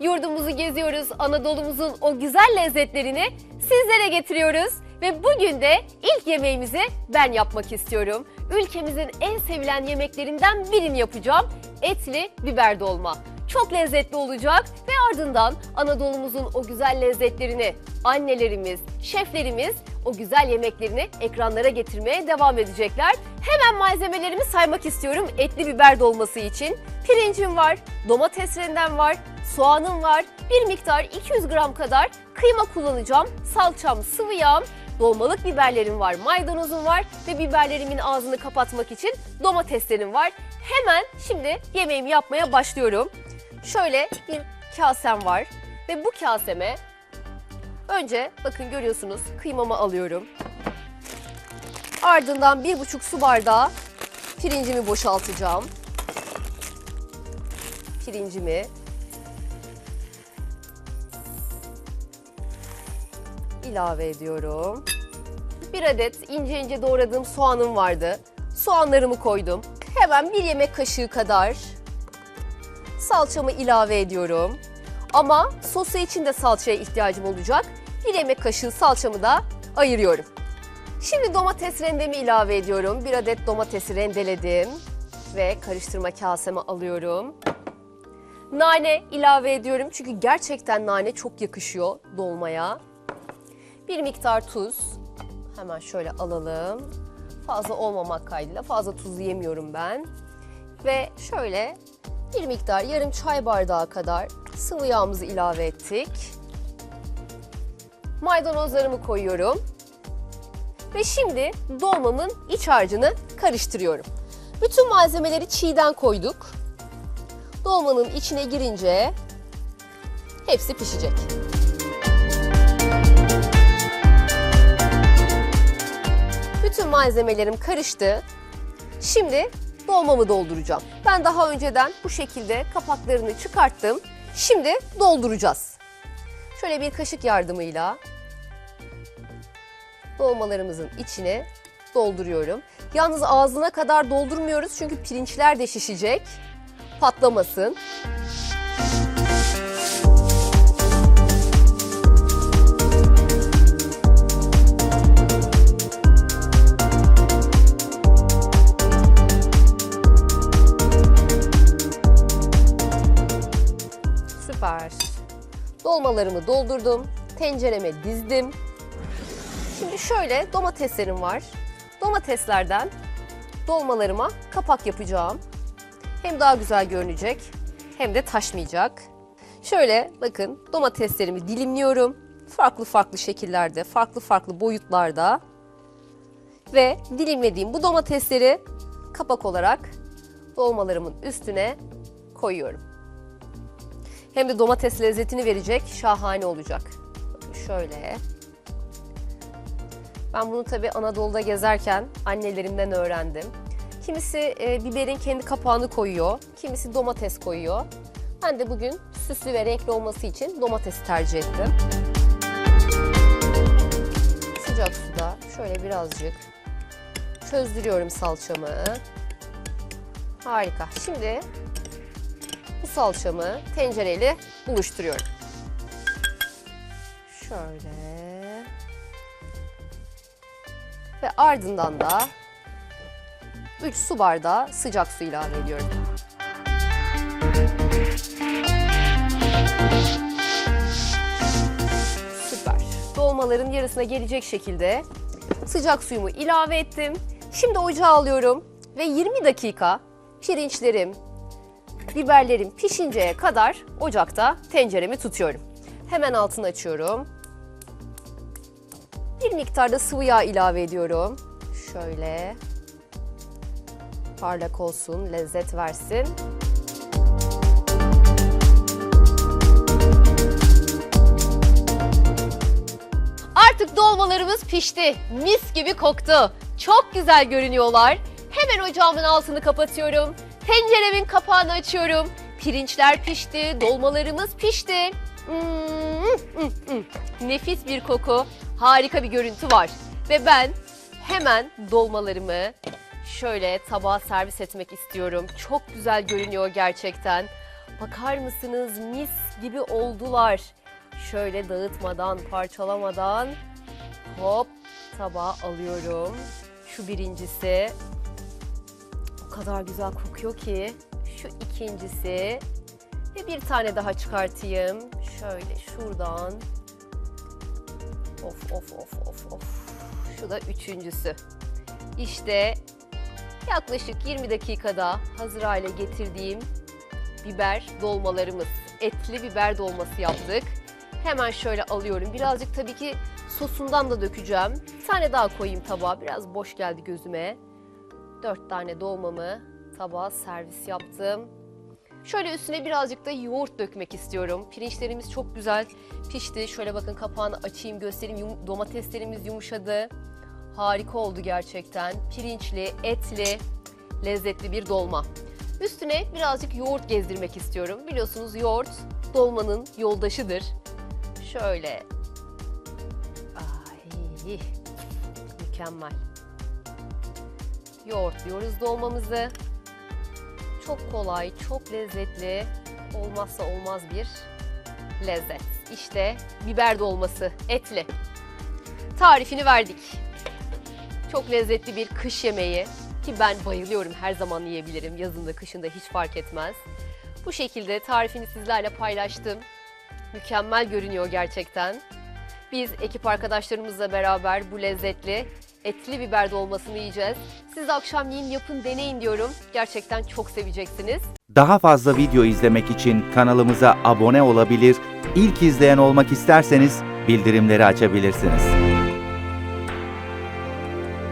Yurdumuzu geziyoruz, Anadolu'muzun o güzel lezzetlerini sizlere getiriyoruz. Ve bugün de ilk yemeğimizi ben yapmak istiyorum. Ülkemizin en sevilen yemeklerinden birini yapacağım. Etli biber dolma. Çok lezzetli olacak ve ardından Anadolu'muzun o güzel lezzetlerini annelerimiz, şeflerimiz o güzel yemeklerini ekranlara getirmeye devam edecekler. Hemen malzemelerimi saymak istiyorum etli biber dolması için. Pirincim var, domates rendem var, soğanım var, bir miktar 200 gram kadar kıyma kullanacağım, salçam, sıvı yağım, dolmalık biberlerim var, maydanozum var ve biberlerimin ağzını kapatmak için domateslerim var. Hemen şimdi yemeğimi yapmaya başlıyorum. Şöyle bir kasem var ve bu kaseme önce bakın görüyorsunuz kıymamı alıyorum. Ardından bir buçuk su bardağı pirincimi boşaltacağım. Pirincimi ilave ediyorum. Bir adet ince ince doğradığım soğanım vardı. Soğanlarımı koydum. Hemen bir yemek kaşığı kadar salçamı ilave ediyorum. Ama sosu için de salçaya ihtiyacım olacak. Bir yemek kaşığı salçamı da ayırıyorum. Şimdi domates rendemi ilave ediyorum. Bir adet domatesi rendeledim ve karıştırma kaseme alıyorum. Nane ilave ediyorum çünkü gerçekten nane çok yakışıyor dolmaya. Bir miktar tuz. Hemen şöyle alalım. Fazla olmamak kaydıyla fazla tuzlu yemiyorum ben. Ve şöyle bir miktar yarım çay bardağı kadar sıvı yağımızı ilave ettik. Maydanozlarımı koyuyorum. Ve şimdi dolmamın iç harcını karıştırıyorum. Bütün malzemeleri çiğden koyduk. Dolmanın içine girince hepsi pişecek. Bütün malzemelerim karıştı. Şimdi dolmamı dolduracağım. Ben daha önceden bu şekilde kapaklarını çıkarttım. Şimdi dolduracağız. Şöyle bir kaşık yardımıyla dolmalarımızın içine dolduruyorum. Yalnız ağzına kadar doldurmuyoruz çünkü pirinçler de şişecek. Patlamasın. Süper. Dolmalarımı doldurdum. Tencereme dizdim. Şimdi şöyle domateslerim var. Domateslerden dolmalarıma kapak yapacağım. Hem daha güzel görünecek hem de taşmayacak. Şöyle bakın domateslerimi dilimliyorum. Farklı farklı şekillerde, farklı farklı boyutlarda. Ve dilimlediğim bu domatesleri kapak olarak dolmalarımın üstüne koyuyorum. Hem de domates lezzetini verecek, şahane olacak. Şöyle. Ben bunu tabii Anadolu'da gezerken annelerimden öğrendim. Kimisi e, biberin kendi kapağını koyuyor, kimisi domates koyuyor. Ben de bugün süslü ve renkli olması için domatesi tercih ettim. Sıcak suda şöyle birazcık çözdürüyorum salçamı. Harika. Şimdi bu salçamı tencereyle buluşturuyorum. Şöyle. Ve ardından da 3 su bardağı sıcak su ilave ediyorum. Süper. Dolmaların yarısına gelecek şekilde sıcak suyumu ilave ettim. Şimdi ocağa alıyorum ve 20 dakika pirinçlerim, biberlerim pişinceye kadar ocakta tenceremi tutuyorum. Hemen altını açıyorum. Bir miktar da sıvı yağ ilave ediyorum. Şöyle parlak olsun, lezzet versin. Artık dolmalarımız pişti. Mis gibi koktu. Çok güzel görünüyorlar. Hemen ocağımın altını kapatıyorum. Tenceremin kapağını açıyorum. Pirinçler pişti, dolmalarımız pişti. Mm, mm, mm. Nefis bir koku, harika bir görüntü var. Ve ben hemen dolmalarımı şöyle tabağa servis etmek istiyorum. Çok güzel görünüyor gerçekten. Bakar mısınız mis gibi oldular. Şöyle dağıtmadan, parçalamadan hop tabağa alıyorum. Şu birincisi kadar güzel kokuyor ki. Şu ikincisi ve bir tane daha çıkartayım. Şöyle şuradan. Of of of of of. Şu da üçüncüsü. İşte yaklaşık 20 dakikada hazır hale getirdiğim biber dolmalarımız. Etli biber dolması yaptık. Hemen şöyle alıyorum. Birazcık tabii ki sosundan da dökeceğim. Bir tane daha koyayım tabağa. Biraz boş geldi gözüme. Dört tane dolmamı tabağa servis yaptım. Şöyle üstüne birazcık da yoğurt dökmek istiyorum. Pirinçlerimiz çok güzel pişti. Şöyle bakın kapağını açayım göstereyim. Yum- domateslerimiz yumuşadı. Harika oldu gerçekten. Pirinçli, etli, lezzetli bir dolma. Üstüne birazcık yoğurt gezdirmek istiyorum. Biliyorsunuz yoğurt dolmanın yoldaşıdır. Şöyle. Ay, mükemmel. Yoğurtluyoruz dolmamızı. Çok kolay, çok lezzetli, olmazsa olmaz bir lezzet. İşte biber dolması, etli. Tarifini verdik. Çok lezzetli bir kış yemeği ki ben bayılıyorum her zaman yiyebilirim. Yazında kışında hiç fark etmez. Bu şekilde tarifini sizlerle paylaştım. Mükemmel görünüyor gerçekten. Biz ekip arkadaşlarımızla beraber bu lezzetli etli biber dolmasını yiyeceğiz. Siz de akşamleyin yapın deneyin diyorum. Gerçekten çok seveceksiniz. Daha fazla video izlemek için kanalımıza abone olabilir, ilk izleyen olmak isterseniz bildirimleri açabilirsiniz.